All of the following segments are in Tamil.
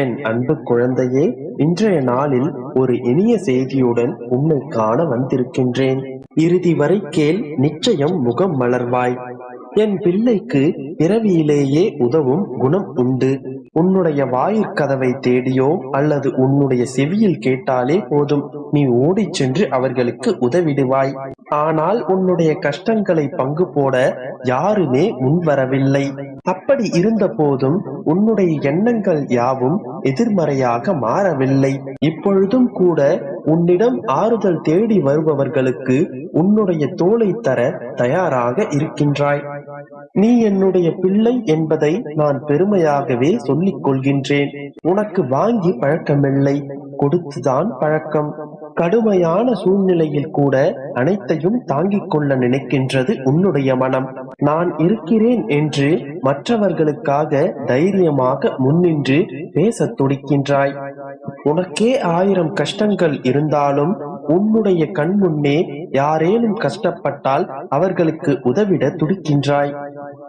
என் அன்பு குழந்தையே இன்றைய நாளில் ஒரு இனிய செய்தியுடன் உன்னை காண வந்திருக்கின்றேன். இறுதி வரை கேள் நிச்சயம் முகம் மலர்வாய். என் பிள்ளைக்கு பிறவியிலேயே உதவும் குணம் உண்டு. உன்னுடைய வாயிற்கதவை தேடியோ அல்லது உன்னுடைய செவியில் கேட்டாலே போதும். நீ ஓடிச் சென்று அவர்களுக்கு உதவிடுவாய். ஆனால் உன்னுடைய கஷ்டங்களை பங்கு போட யாருமே முன்வரவில்லை. அப்படி இருந்த போதும் உன்னுடைய எண்ணங்கள் யாவும் எதிர்மறையாக மாறவில்லை. இப்பொழுதும் கூட உன்னிடம் ஆறுதல் தேடி வருபவர்களுக்கு உன்னுடைய தோலை தர தயாராக இருக்கின்றாய். நீ என்னுடைய பிள்ளை என்பதை நான் பெருமையாகவே சொல்லிக் கொள்கின்றேன். உனக்கு வாங்கி பழக்கமில்லை. கொடுத்துதான் பழக்கம். கடுமையான சூழ்நிலையில் கூட அனைத்தையும் தாங்கிக் கொள்ள நினைக்கின்றது உன்னுடைய மனம். நான் இருக்கிறேன் என்று மற்றவர்களுக்காக தைரியமாக முன்னின்று பேசத் துடிக்கின்றாய். உனக்கே ஆயிரம் கஷ்டங்கள் இருந்தாலும் உன்னுடைய கண் முன்னே யாரேனும் கஷ்டப்பட்டால் அவர்களுக்கு உதவிட துடிக்கின்றாய்.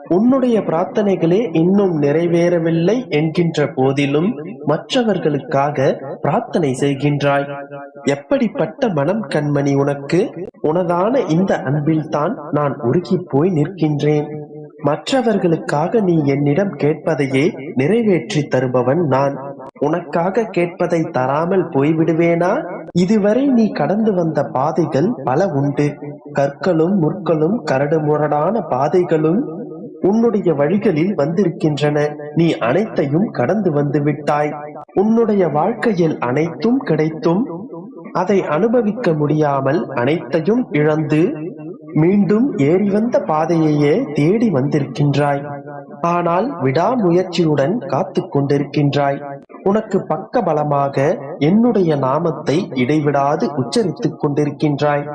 உன்னுடைய பிரார்த்தனைகளே இன்னும் நிறைவேறவில்லை என்கின்ற போதிலும் மற்றவர்களுக்காக பிரார்த்தனை செய்கின்றாய். எப்படிப்பட்ட மனம் கண்மணி உனக்கு? உனதான இந்த அன்பில்தான் நான் உருகி போய் நிற்கின்றேன். மற்றவர்களுக்காக நீ என்னிடம் கேட்பதையே நிறைவேற்றி தருபவன் நான். உனக்காக கேட்பதை தராமல் போய்விடுவேனா? இதுவரை நீ கடந்து வந்த பாதைகள் பல உண்டு. கற்களும் முற்களும் கரடு முரடான பாதைகளும் உன்னுடைய வழிகளில் வந்திருக்கின்றன. நீ அனைத்தையும் கடந்து வந்து விட்டாய். உன்னுடைய வாழ்க்கையில் அனைத்தும் கிடைத்தும் அதை அனுபவிக்க முடியாமல் அனைத்தையும் இழந்து மீண்டும் ஏறி வந்த பாதையையே தேடி வந்திருக்கின்றாய். ஆனால் விடாமுயற்சியுடன் காத்து கொண்டிருக்கின்றாய். உனக்கு பக்க பலமாக என்னுடைய நாமத்தை இடைவிடாது உச்சரித்துக் கொண்டிருக்கின்றாய்.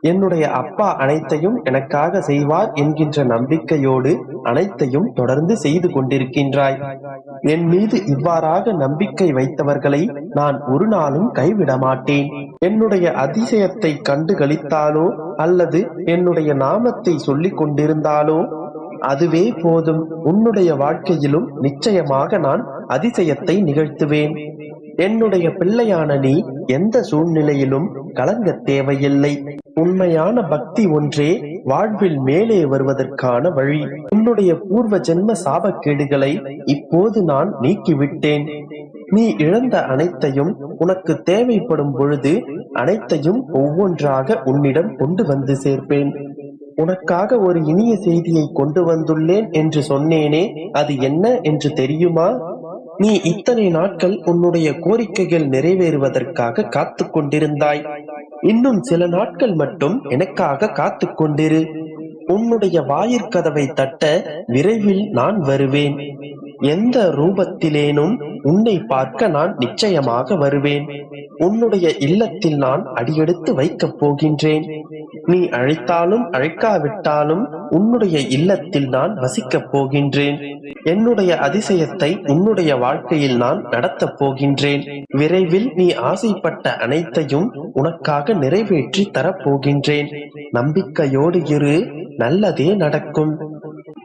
என்னுடைய அப்பா அனைத்தையும் எனக்காக செய்வார் என்கின்ற நம்பிக்கையோடு அனைத்தையும் தொடர்ந்து செய்து கொண்டிருக்கின்றாய். என் மீது இவ்வாறாக நம்பிக்கை வைத்தவர்களை நான் ஒரு நாளும் கைவிட மாட்டேன் என்னுடைய அதிசயத்தை கண்டு களித்தாலோ அல்லது என்னுடைய நாமத்தை சொல்லிக் கொண்டிருந்தாலோ அதுவே போதும். உன்னுடைய வாழ்க்கையிலும் நிச்சயமாக நான் அதிசயத்தை நிகழ்த்துவேன். என்னுடைய பிள்ளையான நீ எந்த சூழ்நிலையிலும் கலங்க தேவையில்லை. உண்மையான பக்தி ஒன்றே வாழ்வில் மேலே வருவதற்கான வழி. உன்னுடைய பூர்வ ஜென்ம சாபக்கேடுகளை இப்போது நான் நீக்கிவிட்டேன். நீ இழந்த அனைத்தையும் உனக்கு தேவைப்படும் பொழுது அனைத்தையும் ஒவ்வொன்றாக உன்னிடம் கொண்டு வந்து சேர்ப்பேன். உனக்காக ஒரு இனிய செய்தியை கொண்டு வந்துள்ளேன் என்று சொன்னேனே அது என்ன என்று தெரியுமா? நீ இத்தனை நாட்கள் உன்னுடைய கோரிக்கைகள் நிறைவேறுவதற்காக காத்து கொண்டிருந்தாய். இன்னும் சில நாட்கள் மட்டும் எனக்காக காத்து கொண்டிரு. உன்னுடைய வாயிற்கதவை தட்ட விரைவில் நான் வருவேன். எந்த ரூபத்திலேனும் உன்னை பார்க்க நான் நிச்சயமாக வருவேன். உன்னுடைய இல்லத்தில் நான் அடியெடுத்து வைக்கப் போகின்றேன். நீ அழைத்தாலும் அழைக்காவிட்டாலும் உன்னுடைய இல்லத்தில் நான் வசிக்கப் போகின்றேன். என்னுடைய அதிசயத்தை உன்னுடைய வாழ்க்கையில் நான் நடத்தப் போகின்றேன். விரைவில் நீ ஆசைப்பட்ட அனைத்தையும் உனக்காக நிறைவேற்றி தரப்போகின்றேன் நம்பிக்கையோடு இரு நல்லதே நடக்கும்.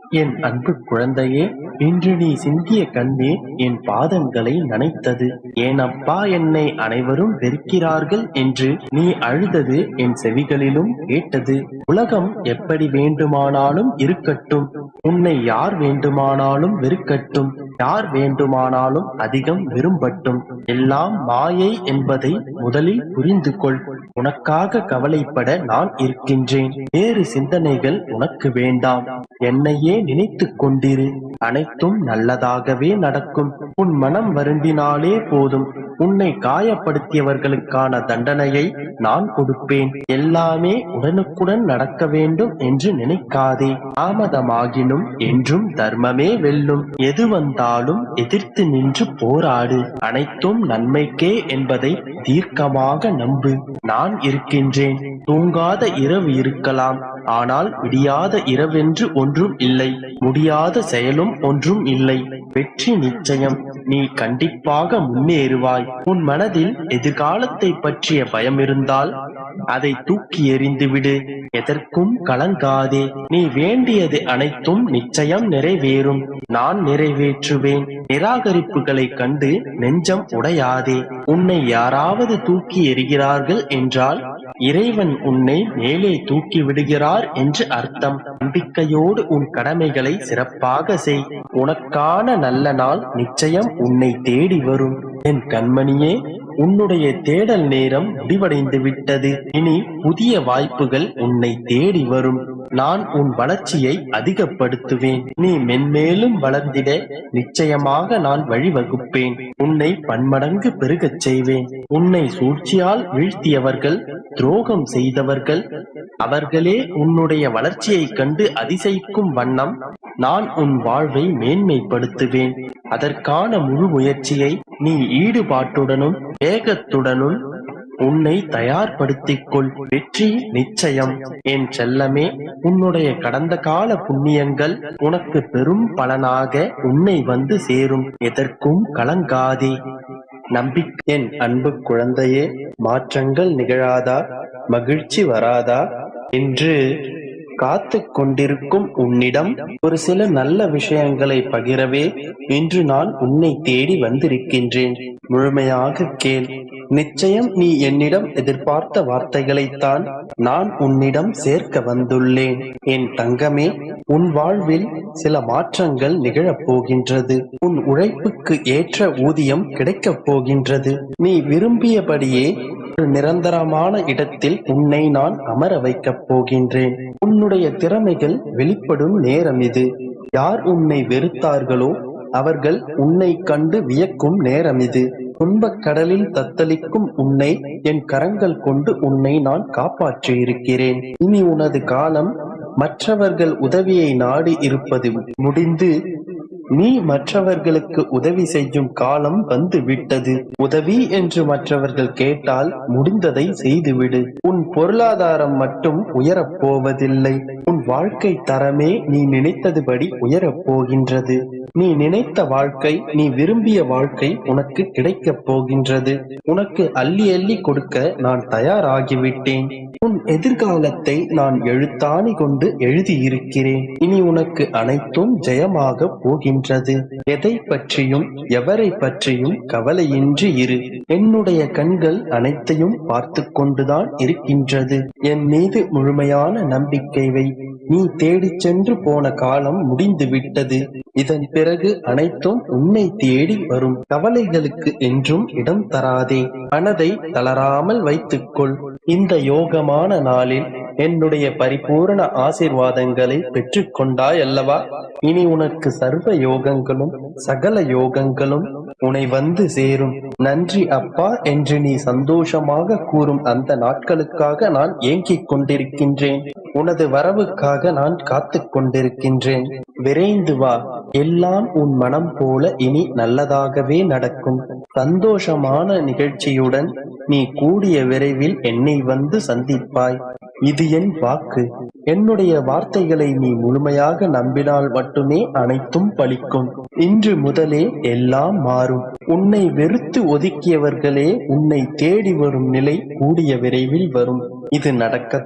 என் அன்பு குழந்தையே இன்று நீ சிந்திய கண்ணீர் என் பாதங்களை நனைத்தது. என் அப்பா என்னை அனைவரும் வெறுக்கிறார்கள் என்று நீ அழுதது என் செவிகளிலும் கேட்டது. உலகம் எப்படி வேண்டுமானாலும் இருக்கட்டும். உன்னை யார் வேண்டுமானாலும் வெறுக்கட்டும். யார் வேண்டுமானாலும் அதிகம் விரும்பட்டும். எல்லாம் மாயை என்பதை முதலில் புரிந்து கொள் உனக்காக கவலைப்பட நான் இருக்கின்றேன். வேறு சிந்தனைகள் உனக்கு வேண்டாம். என்னையே நினைத்துக் கொண்டிரு. அனைத்தும் நல்லதாகவே நடக்கும். உன் மனம் வருந்தினாலே போதும். உன்னை காயப்படுத்தியவர்களுக்கான தண்டனையை நான் கொடுப்பேன். எல்லாமே உடனுக்குடன் நடக்க வேண்டும் என்று நினைக்காதே. தாமதமாகினும் என்றும் தர்மமே வெல்லும். எது வந்தாலும் எதிர்த்து நின்று போராடு. அனைத்தும் நன்மைக்கே என்பதை தீர்க்கமாக நம்பு. நான் இருக்கின்றேன். தூங்காத இரவு இருக்கலாம். ஆனால் விடியாத இரவென்று ஒன்றும் இல்லை. முடியாத செயலும் ஒன்றும் இல்லை. வெற்றி நிச்சயம். நீ கண்டிப்பாக முன்னேறுவாய். உன் மனதில் எதிர்காலத்தை பற்றிய பயம் இருந்தால் அதை தூக்கி எறிந்துவிடு எதற்கும் கலங்காதே. நீ வேண்டியது அனைத்தும் நிச்சயம் நிறைவேறும். நான் நிறைவேற்றுவேன். நிராகரிப்புகளை கண்டு நெஞ்சம் உடையாதே. உன்னை யாராவது தூக்கி எறிகிறார்கள் என்றால் இறைவன் உன்னை மேலே தூக்கி விடுகிறார் என்று அர்த்தம். நம்பிக்கையோடு உன் கடமைகளை சிறப்பாக செய். உனக்கான நல்ல நாள் நிச்சயம் உன்னை தேடி வரும். என் கண்மணியே உன்னுடைய தேடல் நேரம் முடிவடைந்து விட்டது இனி புதிய வாய்ப்புகள் உன்னை தேடி வரும். நான் உன் வளர்ச்சியை அதிகப்படுத்துவேன். நீ மென்மேலும் வளர்ந்திட நிச்சயமாக நான் வழிவகுப்பேன். உன்னை பன்மடங்கு பெருகச் செய்வேன். உன்னை சூழ்ச்சியால் வீழ்த்தியவர்கள் துரோகம் செய்தவர்கள் அவர்களே உன்னுடைய வளர்ச்சியைக் கண்டு அதிசயிக்கும் வண்ணம் நான் உன் வாழ்வை மேன்மைப்படுத்துவேன். அதற்கான முழு முயற்சியை நீ ஈடுபாட்டுடனும் வேகத்துடனும் உன்னை தயார்படுத்திக் கொள் வெற்றி நிச்சயம். என் செல்லமே உன்னுடைய கடந்த கால புண்ணியங்கள் உனக்கு பெரும் பலனாக உன்னை வந்து சேரும். எதற்கும் கலங்காதே. நம்பிக்கை என் அன்பு குழந்தையே மாற்றங்கள் நிகழாதா? மகிழ்ச்சி வராதா? என்று காத்து கொண்டிருக்கும் உன்னிடம் ஒரு சில நல்ல விஷயங்களை பகிரவே இன்று நான் உன்னை தேடி வந்திருக்கின்றேன். முழுமையாக கேள். நிச்சயம் நீ என்னிடம் எதிர்பார்த்த வார்த்தைகளைத்தான் நான் உன்னிடம் சேர்க்க வந்துள்ளேன். என் தங்கமே உன் வாழ்வில் சில மாற்றங்கள் நிகழப் போகின்றது. உன் உழைப்புக்கு ஏற்ற ஊதியம் கிடைக்கப் போகின்றது. நீ விரும்பியபடியே ஒரு நிரந்தரமான இடத்தில் உன்னை நான் அமர வைக்கப் போகின்றேன். உன்னுடைய திறமைகள் வெளிப்படும் நேரம் இது. யார் உன்னை வெறுத்தார்களோ அவர்கள் உன்னை கண்டு வியக்கும் நேரம் இது. துன்பக் கடலில் தத்தளிக்கும் உன்னை என் கரங்கள் கொண்டு உன்னை நான் காப்பாற்றி இருக்கிறேன். இனி உனது காலம் மற்றவர்கள் உதவியை நாடி இருப்பது முடிந்து நீ மற்றவர்களுக்கு உதவி செய்யும் காலம் வந்து விட்டது உதவி என்று மற்றவர்கள் கேட்டால் முடிந்ததை செய்துவிடு. உன் பொருளாதாரம் மட்டும் உயரப் போவதில்லை உன் வாழ்க்கை தரமே நீ நினைத்ததுபடி உயரப் போகின்றது நீ நினைத்த வாழ்க்கை நீ விரும்பிய வாழ்க்கை உனக்கு கிடைக்கப் போகின்றது. உனக்கு அள்ளி அள்ளி கொடுக்க நான் தயாராகிவிட்டேன். உன் எதிர்காலத்தை நான் எழுத்தாணி கொண்டு எழுதியிருக்கிறேன். இனி உனக்கு அனைத்தும் ஜெயமாக போகின்றது. எதை பற்றியும் எவரை பற்றியும் கவலையின்றி இரு. என்னுடைய கண்கள் அனைத்தையும் பார்த்து கொண்டுதான் இருக்கின்றது. என் மீது முழுமையான நம்பிக்கை வை. நீ தேடிச் சென்று போன காலம் முடிந்து விட்டது இதன் பிறகு அனைத்தும் உன்னை தேடி வரும். கவலைகளுக்கு என்றும் இடம் தராதே. மனதை தளராமல் வைத்துக்கொள். இந்த யோகமான நாளில் என்னுடைய பரிபூரண ஆசிர்வாதங்களை பெற்றுக்கொண்டாய் அல்லவா இனி உனக்கு சர்வ யோகங்களும் சகல யோகங்களும் உன்னை வந்து சேரும். நன்றி அப்பா என்று நீ சந்தோஷமாக கூறும் அந்த நாட்களுக்காக நான் ஏங்கிக் கொண்டிருக்கின்றேன். உனது வரவுக்காக நான் காத்துக் கொண்டிருக்கின்றேன். விரைந்து வா. எல்லாம் உன் மனம் போல இனி நல்லதாகவே நடக்கும். சந்தோஷமான நிகழ்ச்சியுடன் நீ கூடிய விரைவில் என்னை வந்து சந்திப்பாய். இது என் வாக்கு. என்னுடைய வார்த்தைகளை நீ முழுமையாக நம்பினால் மட்டுமே அனைத்தும் பலிக்கும். இன்று முதலே எல்லாம் மாறும். உன்னை வெறுத்து ஒதுக்கியவர்களே உன்னை தேடி வரும் நிலை கூடிய விரைவில் வரும். இது நடக்க